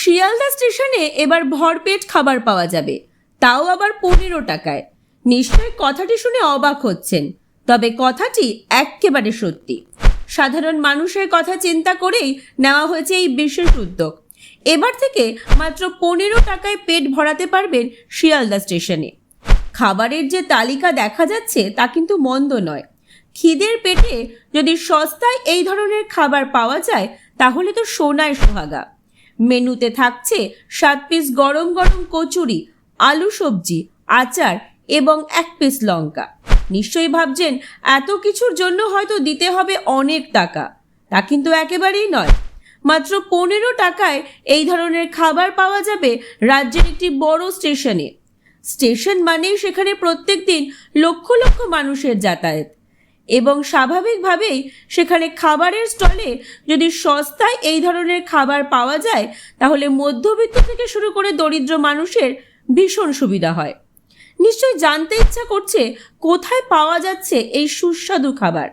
শিয়ালদা স্টেশনে এবার ভরপেট খাবার পাওয়া যাবে। তাও আবার পনেরো টাকায়। নিশ্চয়ই কথাটি শুনে অবাক হচ্ছেন, তবে কথাটি এক্কেবারে সত্যি। সাধারণ মানুষের কথা চিন্তা করেই নেওয়া হয়েছে এই বিশেষ উদ্যোগ। এবার থেকে মাত্র পনেরো টাকায় পেট ভরাতে পারবেন শিয়ালদা স্টেশনে। খাবারের যে তালিকা দেখা যাচ্ছে তা কিন্তু মন্দ নয়। খিদের পেটে যদি সস্তায় এই ধরনের খাবার পাওয়া যায়, তাহলে তো সোনায় সোহাগা। মেনুতে থাকছে সাত পিস গরম গরম কচুরি, আলু সবজি, আচার এবং এক পিস লঙ্কা। নিশ্চয়ই ভাবছেন এত কিছুর জন্য হয়তো দিতে হবে অনেক টাকা। তা কিন্তু একেবারেই নয়। মাত্র পনেরো টাকায় এই ধরনের খাবার পাওয়া যাবে রাজ্যের একটি বড় স্টেশনে। স্টেশন মানেই সেখানে প্রত্যেক দিন লক্ষ লক্ষ মানুষের যাতায়াত। এবং স্বাভাবিকভাবেই সেখানে খাবারের স্টলে যদি সস্তায় এই ধরনের খাবার পাওয়া যায়, তাহলে মধ্যবিত্ত থেকে শুরু করে দরিদ্র মানুষের ভীষণ সুবিধা হয়। নিশ্চয়ই জানতে ইচ্ছা করছে কোথায় পাওয়া যাচ্ছে এই সুস্বাদু খাবার।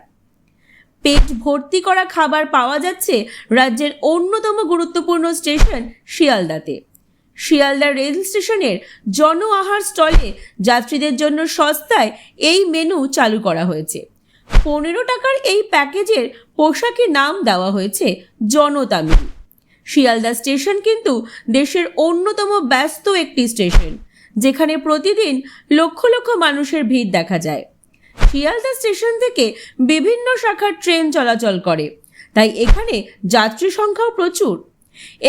পেট ভর্তি করা খাবার পাওয়া যাচ্ছে রাজ্যের অন্যতম গুরুত্বপূর্ণ স্টেশন শিয়ালদাতে। শিয়ালদা রেল স্টেশনের জন আহার স্টলে যাত্রীদের জন্য সস্তায় এই মেনু চালু করা হয়েছে। পনেরো টাকার এই প্যাকেজের পোশাকে নাম দেওয়া হয়েছে জনতা মিল। শিয়ালদা স্টেশন কিন্তু দেশের অন্যতম ব্যস্ত একটি স্টেশন, যেখানে প্রতিদিন লক্ষ লক্ষ মানুষের ভিড় দেখা যায়। শিয়ালদা স্টেশন থেকে বিভিন্ন শাখার ট্রেন চলাচল করে, তাই এখানে যাত্রী সংখ্যাও প্রচুর।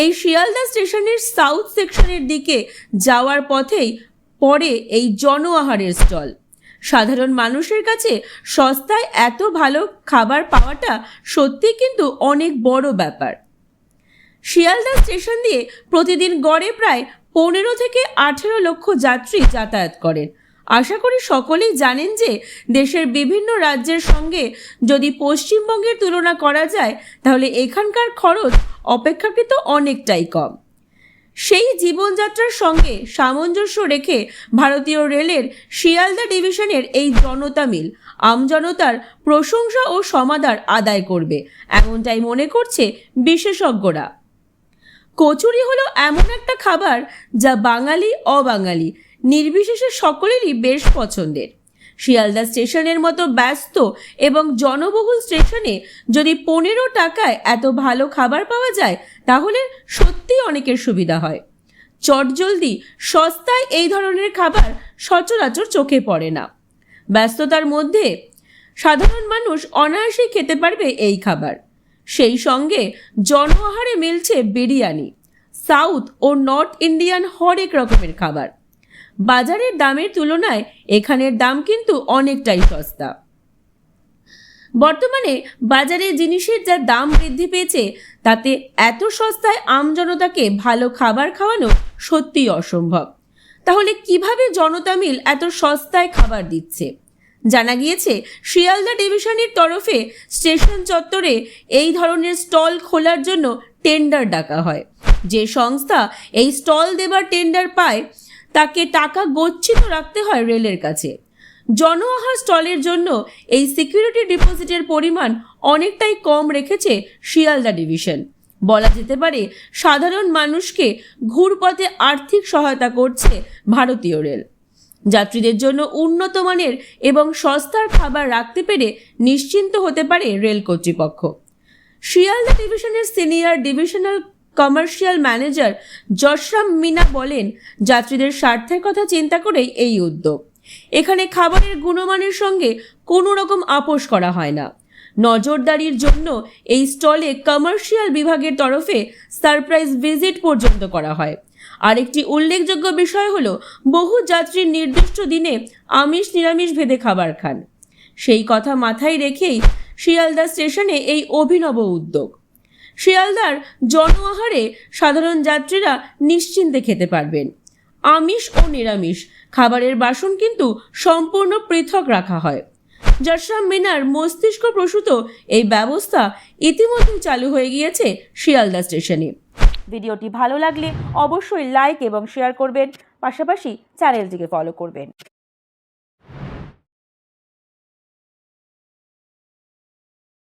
এই শিয়ালদা স্টেশনের সাউথ সেকশনের দিকে যাওয়ার পথেই পড়ে এই জন আহারের স্টল। সাধারণ মানুষের কাছে সস্তায় এত ভালো খাবার পাওয়াটা সত্যি কিন্তু অনেক বড় ব্যাপার। শিয়ালদা স্টেশন দিয়ে প্রতিদিন গড়ে প্রায় পনেরো থেকে আঠেরো লক্ষ যাত্রী যাতায়াত করেন। আশা করি সকলেই জানেন যে দেশের বিভিন্ন রাজ্যের সঙ্গে যদি পশ্চিমবঙ্গের তুলনা করা যায়, তাহলে এখানকার খরচ অপেক্ষাকৃত অনেকটাই কম। সেই জীবনযাত্রার সঙ্গে সামঞ্জস্য রেখে ভারতীয় রেলের শিয়ালদা ডিভিশনের এই জনতা মিল আমজনতার প্রশংসা ও সমাদার আদায় করবে, এমনটাই মনে করছে বিশেষজ্ঞরা। কচুরি হলো এমন একটা খাবার যা বাঙালি অবাঙালি, নির্বিশেষে সকলেরই বেশ পছন্দের। শিয়ালদা স্টেশনের মতো ব্যস্ত এবং জনবহুল স্টেশনে যদি পনেরো টাকায় এত ভালো খাবার পাওয়া যায়, তাহলে সত্যি অনেকের সুবিধা হয়। চটজলদি সস্তায় এই ধরনের খাবার সচরাচর চোখে পড়ে না। ব্যস্ততার মধ্যে সাধারণ মানুষ অনায়াসেই খেতে পারবে এই খাবার। সেই সঙ্গে জন আহারে মিলছে বিরিয়ানি, সাউথ ও নর্থ ইন্ডিয়ান হরেক রকমের খাবার। বাজারের দামের তুলনায় এখানের দাম কিন্তু অনেকটাই সস্তা। বর্তমানে বাজারে জিনিসের যা দাম বৃদ্ধি পেয়েছে, তাতে এত সস্তায় আমজনতাকে ভালো খাবার খাওয়ানো সত্যিই অসম্ভব। তাহলে কীভাবে জনতা মিল এত সস্তায় খাবার দিচ্ছে? জানা গিয়েছে, শিয়ালদা ডিভিশনের তরফে স্টেশন চত্বরে এই ধরনের স্টল খোলার জন্য টেন্ডার ডাকা হয়। যে সংস্থা এই স্টল দেবার টেন্ডার পায় তাকে টাকা গচ্ছিত রাখতে হয় রেলের কাছে। জন আহার স্টলের জন্য এই সিকিউরিটি ডিপোজিটের পরিমাণ অনেকটাই কম রেখেছে শিয়ালদা ডিভিশন। বলা যেতে পারে, সাধারণ মানুষকে ঘুরপথে আর্থিক সহায়তা করছে ভারতীয় রেল। যাত্রীদের জন্য উন্নত মানের এবং সস্তার খাবার রাখতে পেরে নিশ্চিন্ত হতে পারে রেল কর্তৃপক্ষ। শিয়ালদা ডিভিশনের senior divisional commercial manager Jashram Meena বলেন, যাত্রীদের স্বার্থের কথা চিন্তা করেই এই উদ্যোগ। এখানে খাবারের গুণমানের সঙ্গে কোনো রকম আপোষ করা হয় না। নজরদারির জন্য এই স্টলে কমার্শিয়াল বিভাগের তরফে সারপ্রাইজ ভিজিট পর্যন্ত করা হয়। আরেকটি উল্লেখযোগ্য বিষয় হলো, বহু যাত্রীর নির্দিষ্ট দিনে আমিষ, নিরামিষ ভেদে খাবার খান। সেই কথা মাথায় রেখেই শিয়ালদা স্টেশনে এই অভিনব উদ্যোগ। শিয়ালদার জন আহারে সাধারণ যাত্রীরা নিশ্চিন্তে খেতে পারবেন। আমিষ ও নিরামিষ। খাবারের বাসন কিন্তু সম্পূর্ণ পৃথক রাখা হয়। জশরাম মিনার মস্তিষ্ক প্রসূত এই ব্যবস্থা ইতিমধ্যেই চালু হয়ে গিয়েছে শিয়ালদা স্টেশনে। ভিডিওটি ভালো লাগলে অবশ্যই লাইক এবং শেয়ার করবেন। পাশাপাশি চ্যানেলটিকে ফলো করবেন।